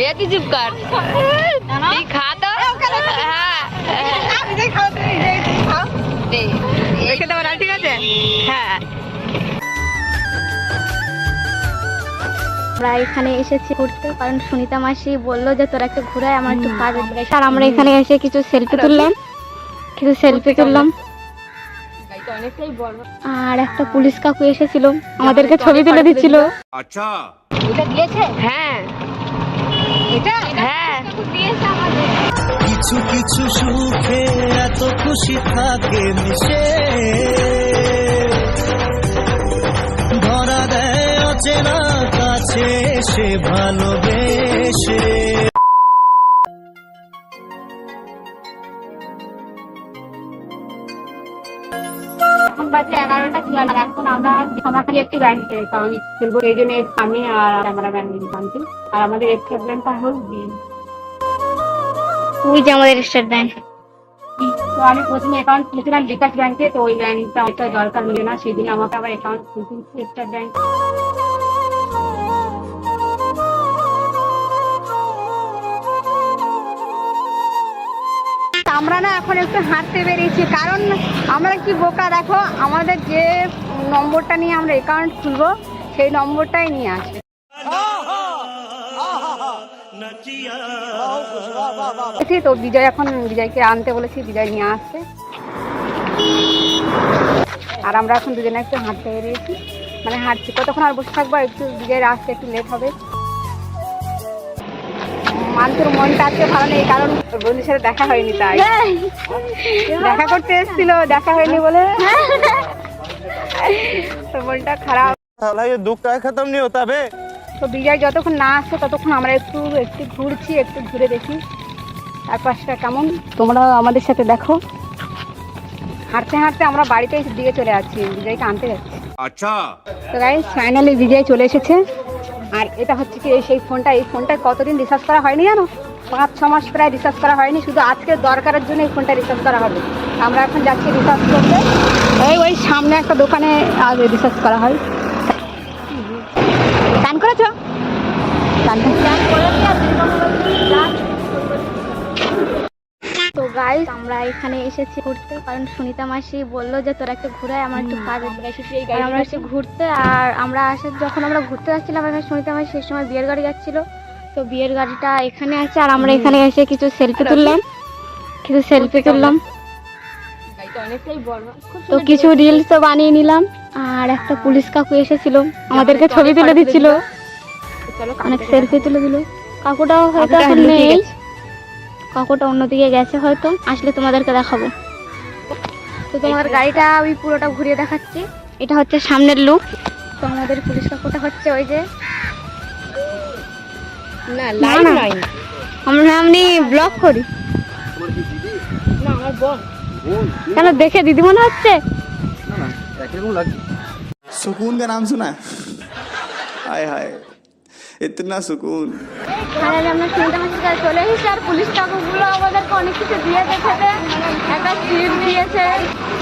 এ চুপ কর। তুই খা তো। হ্যাঁ। রেখে ঠিক আছে? হ্যাঁ। আমরা এখানে এসেছি ঘুরতে কারণ সুনিতা মাসি বলল যে তোরা একটু ঘুরায় আমার একটু কাজ আর আমরা এখানে এসে কিছু সেলফি তুললাম। কিছু সেলফি তুললাম। আর একটা পুলিশ কাকু এসেছিল আমাদেরকে ছবি তুলে দিচ্ছিল। আচ্ছা। হ্যাঁ। কিছু কিছু সুখে এত খুশি থাকে মিশে। ধরা দেয় অচেনা কাছে সে ভালোবেসে। বাজে আর একটি খেলব এই আমি আর ক্যামেরাম্যান শান্তি আর আমাদের এক্সট্রা ব্যাংকটা হল ওই যে আমাদের স্টেট ব্যাংক তো আমি প্রথমে অ্যাকাউন্ট খুলেছিলাম বিকাশ ব্যাংকে তো ওই ব্যাংকটা একটা দরকার মিলে না সেদিন আমাকে আবার অ্যাকাউন্ট খুলতে স্টেট ব্যাংক আমরা না এখন একটু হাঁটতে বেরিয়েছি কারণ আমরা কি বোকা দেখো আমাদের যে নম্বরটা নিয়ে আমরা অ্যাকাউন্ট খুলবো সেই নম্বরটাই নিয়ে আসে তো বিজয় এখন বিজয়কে আনতে বলেছি বিজয় নিয়ে আসছে। আর আমরা এখন দুজনে একটু হাঁটতে বেরিয়েছি। মানে হাঁটছি কতক্ষণ আর বসে থাকব? একটু বিজয়ের আসতে একটু লেট হবে। মানুষের মনটা আজকে ভালো নেই কারণ বন্ধুর সাথে দেখা হয়নি তাই। দেখা করতে এসেছিল দেখা হয়নি বলে। হ্যাঁ। তো মনটা খারাপ। তাহলে দুঃখটা খতম নেই হতে হবে তো বিজয় যতক্ষণ না আসছে ততক্ষণ আমরা একটু একটু ঘুরছি একটু ঘুরে দেখি। চারপাশটা পাশটা কেমন? তোমরা আমাদের সাথে দেখো। হাঁটতে হাঁটতে আমরা বাড়িতে দিকে চলে যাচ্ছি। বিজয়কে আনতে যাচ্ছি। আচ্ছা। তো গাই ফাইনালি বিজয় চলে এসেছে। আর এটা হচ্ছে কি এই সেই ফোনটা এই ফোনটা কতদিন রিচার্জ করা হয়নি জানো? পাঁচ ছ মাস প্রায় রিচার্জ করা হয়নি। শুধু আজকে দরকারের জন্য এই ফোনটা রিচার্জ করা হবে। আমরা এখন যাচ্ছি রিচার্জ করতে। এই ওই সামনে একটা দোকানে রিচার্জ করা হয়। গান করেছ? তো গাইস আমরা এখানে এসেছি ঘুরতে। কারণ সুনিতা মাসি বলল যে তোরা একটু ঘুরায় আমার একটু কাজ আমরা এসে ঘুরতে আর আমরা আসে যখন আমরা ঘুরতে যাচ্ছিলাম এখানে সুনিতা মাসি সেই সময় বিয়ের গাড়ি যাচ্ছিল তো বিয়ের গাড়িটা এখানে আছে আর আমরা এখানে এসে কিছু সেলফি তুললাম। কিছু সেলফি তুললাম। গাড়িটা কিছু রিলস তো বানিয়ে নিলাম। আর একটা পুলিশ কাকু এসেছিল। আমাদেরকে ছবি তুলে দিচ্ছিল। অনেক সেলফি তুলে দিল। কাকুটাও হয়তো কাকুটা এখন নেই। কাকুটা অন্যদিকে গেছে হয়তো। আসলে তোমাদেরকে দেখাবো। তো তোমাদের গাড়িটা আমি পুরোটা ঘুরিয়ে দেখাচ্ছি। এটা হচ্ছে সামনের লুক তো আমাদের পুলিশ কাকুটা হচ্ছে ওই যে। না লাইন আমরা এমনি ব্লগ করি। না আমার বোন। কেন দেখে দিদি মনে হচ্ছে सुकून का नाम सुना है हाय हाय इतना सुकून ফাইনালি আমরা শুনতে পাচ্ছি যে চলে এসেছি আর পুলিশ কাকুগুলো আমাদেরকে অনেক কিছু দিয়েছে খেতে একটা স্লিপ দিয়েছে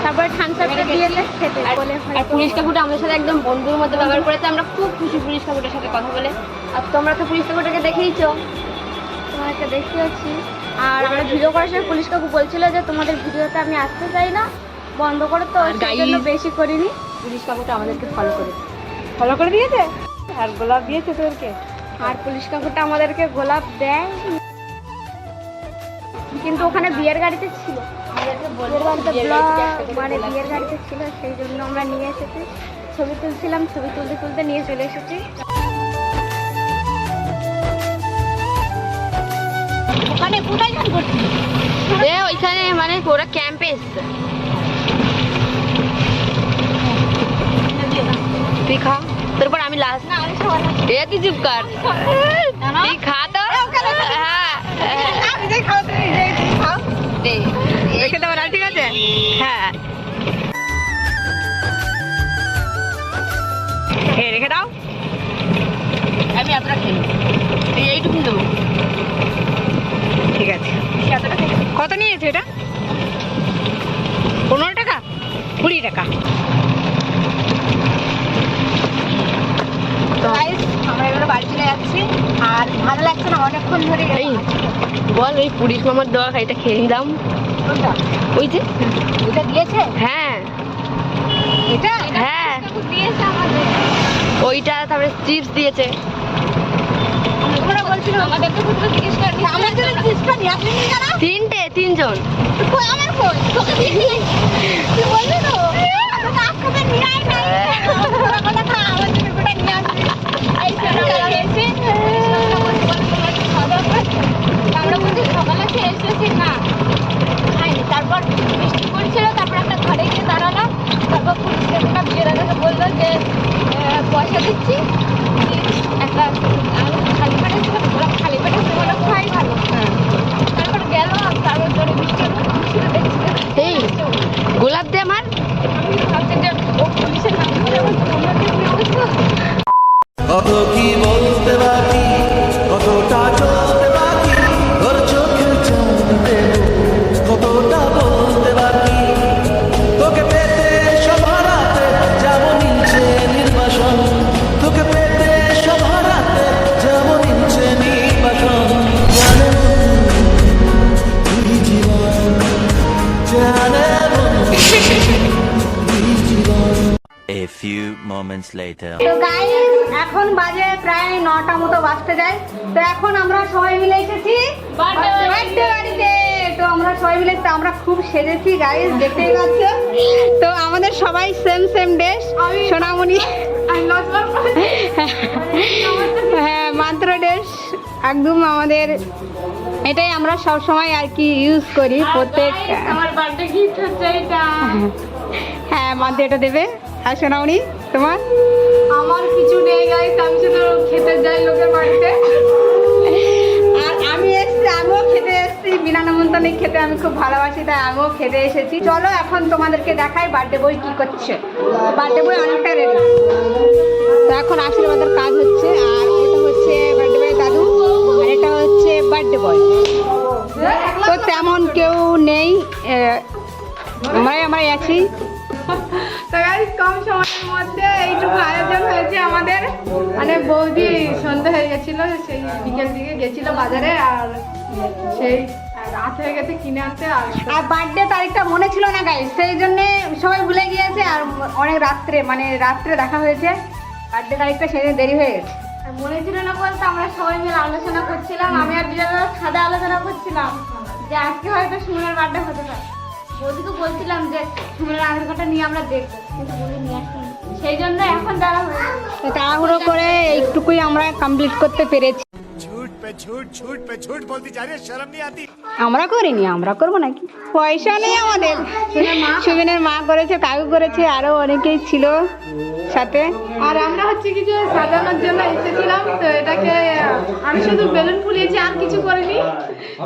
তারপরে ঠান্ডা দিয়েছে খেতে বলে আর হয়তো পুলিশ কাকুটা আমাদের সাথে একদম বন্ধুর মতো ব্যবহার করেছে আমরা খুব খুশি পুলিশ কাকুটার সাথে কথা বলে আর তোমরা তো পুলিশ কাকুটাকে দেখেইছো তোমাকে দেখিয়েছি আর আমরা ভিডিও করার সময় পুলিশ কাকু বলছিল যে তোমাদের ভিডিওতে আমি আসতে চাই না বন্ধ করে তো সেই জন্য বেশি করিনি। পুলিশ কাকুটা আমাদেরকে ফলো করে ফলো করে দিয়েছে? আর গোলাপ দিয়েছে তোদেরকে? আর পুলিশ কাকুটা আমাদেরকে গোলাপ দেয়। কিন্তু ওখানে বিয়ের গাড়িতে ছিল। মানে বিয়ের গাড়িতে ছিল সেই জন্য আমরা নিয়ে এসেছি। ছবি তুলছিলাম ছবি তুলতে তুলতে নিয়ে চলে এসেছি। ওখানে কোথায় গান করছিস এ ওইখানে মানে ওরা ক্যাম্পে এসছে। তুই খা। তারপর আমি লাস্ট না আমি এ তুই চুপ কর। তুই খা তো। হ্যাঁ। রেখে দেবো ঠিক আছে? হ্যাঁ। রেখে দাও। আমি এতটা তুই এইটুকু দেবো। ঠিক আছে। কত নিয়েছে এটা? পনেরো টাকা? কুড়ি টাকা। তো আমরা এবার বাড়ি চলে যাচ্ছি। আর ভালো লাগছে না অনেকক্ষণ ধরে এই বল ওই পুলিশ মামার দেওয়া এটা খেয়ে নিলাম। ওই যে। দিয়েছে? হ্যাঁ। এটা? হ্যাঁ। ওইটা তারপরে চিপস দিয়েছে। তিনটে, তিনজন। সকালে খেয়ে এসেছি না খাইনি তারপর বৃষ্টি পড়ছিল তারপর একটা ঘরে গিয়ে দাঁড়ালাম তারপর পুলিশ একটা বিয়ের বলল যে পয়সা দিচ্ছি খালি পেটে ছিল খালি পেটে ছিল খাই ভালো তারপর গেল তারপর জোরে বৃষ্টি গোলাপ moments later. তো গাইস এখন বাজে প্রায় নটা মতো বাজতে যায়। তো এখন আমরা সবাই মিলে এসেছি বার্থডে বাড়িতে। তো আমরা সবাই মিলে তো আমরা খুব সেজেছি গাইস দেখতেই পাচ্ছ। তো আমাদের সবাই সেম সেম ড্রেস সোনামণি। হ্যাঁ মাত্র ড্রেস একদম আমাদের এটাই আমরা সব সময় আর কি ইউজ করি প্রত্যেক। আমার বার্থডে গিফট হচ্ছে এটা। হ্যাঁ মাধ্যে এটা দেবে। আর সোনামণি? তোমার? আমার কিছু নেই গাইস আমি শুধু খেতে যাই লোকের বাড়িতে। আর আমি এসছি, আমিও খেতে এসেছি। বিনা নেমন্তন্নে খেতে আমি খুব ভালোবাসি, তাই আমিও খেতে এসেছি। চলো এখন তোমাদেরকে দেখাই বার্থডে বই কি করছে। বার্থডে বই অনেকটা রেডি তো এখন আশীর্বাদের কাজ হচ্ছে, আর এটা হচ্ছে বার্থডে গাইস কম সময়ের মধ্যে এইটুকু আয়োজন হয়েছে আমাদের। মানে বৌদি সন্ধ্যা হয়ে গেছিল সেই বিকেল দিকে গেছিল বাজারে আর সেই রাত হয়ে গেছে কিনে আনতে আর আর বার্থডে তারিখটা মনে ছিল না গাই সেই জন্য সবাই ভুলে গিয়েছে আর অনেক রাত্রে মানে রাত্রে দেখা হয়েছে। বার্থডে তারিখটা সেদিন দেরি হয়ে গেছে। মনে ছিল না বলতে আমরা সবাই মিলে আলোচনা করছিলাম আমি আর বিজয় সাদা আলোচনা করছিলাম যে আজকে হয়তো সুমনের বার্থডে হতে পারে। বৌদিকে বলছিলাম যে সুমনের আধার কার্ডটা নিয়ে আমরা দেখব। সেই জন্য এখন তাড়াহুড়ো করে একটুকুই আমরা কমপ্লিট করতে পেরেছি। আমরা করিনি আমরা করব নাকি? পয়সা নেই আমাদের। সুবিনের মা করেছে কাকু করেছে আরও অনেকেই ছিল সাথে। আর আমরা হচ্ছে কি সাজানোর জন্য এসেছিলাম তো এটাকে আমি শুধু বেলুন ফুলিয়েছি আর কিছু করিনি।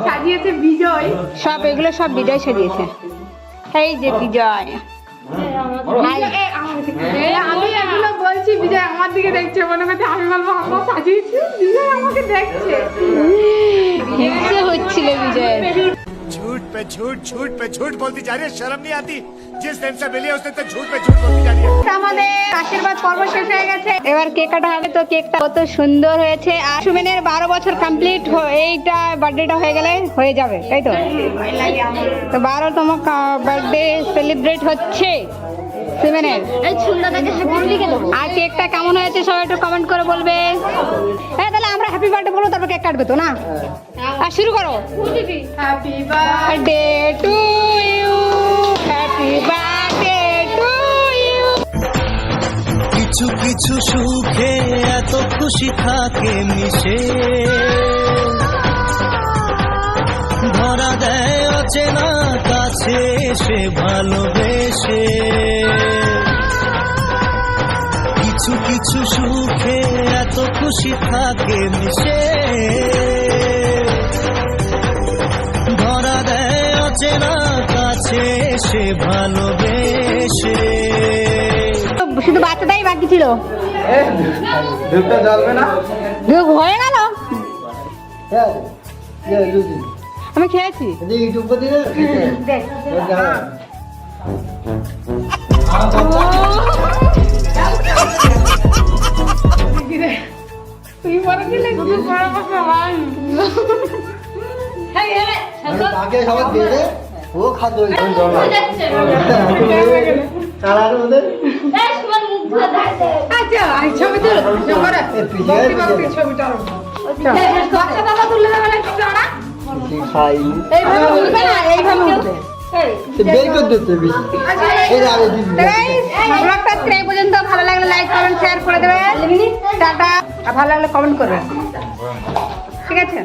সাজিয়েছে বিজয়। সব এগুলো সব বিজয় সাজিয়েছে। এই যে বিজয়। আমি এগুলো বলছি বিজয় আমার দিকে দেখছে মনে করছে আমি বলব আমরা সাজিয়েছি বিজয় আমাকে দেখছে। হিংসে হচ্ছিল বিজয়ের झूठ पे झूठ झूठ पे झूठ बोलती जा रही है शर्म नहीं आती जिस दिन से मिली है उसने तो झूठ पे झूठ बोलती जा रही है আমাদের আশীর্বাদ পর্ব শেষ হয়ে গেছে এবার কেক কাটা হবে তো কেকটা কত সুন্দর হয়েছে আর সুমেনের বারো বছর কমপ্লিট এইটা বার্থডেটা হয়ে গেলে হয়ে যাবে তাই তো তো বারোতম বার্থডে সেলিব্রেট হচ্ছে সুমেনের এই সুন্দরটাকে হ্যাপি লিখে দেবো আর কেকটা কেমন হয়েছে সবাই একটু কমেন্ট করে বলবে হ্যাঁ তাহলে আমরা হ্যাপি বার্থডে বলব তারপর কেক কাটবে তো না? আর শুরু করো। Happy birthday to you happy birthday to you কিছু কিছু সুখে এত খুশি থাকে মিশে। ধরা দেয় অচেনা কাছে সে ভালোবেসে। কিছু কিছু সুখে এত খুশি থাকে মিশে। ধরা দেয় অচেনা কাছে সে ভালোবেসে। শুধু বাচ্চাটাই বাকি ছিল। ধূপটা জ্বলবে না? ধূপ হয়ে গেল? আমি খেয়েছি। ইউটিউব তাকে সবাই দেবে ও খাদ্য চালার ওদের আচ্ছা এই ছবি বাচ্চা তুলে দেবে না একটু দাঁড়া। খাই। এইভাবে উঠবে না এইভাবে উঠবে আচ্ছা, পর্যন্ত। ভালো লাগলে লাইক কমেন্ট শেয়ার করে দেবে। টাটা। ভালো লাগলে কমেন্ট করবে। ঠিক আছে?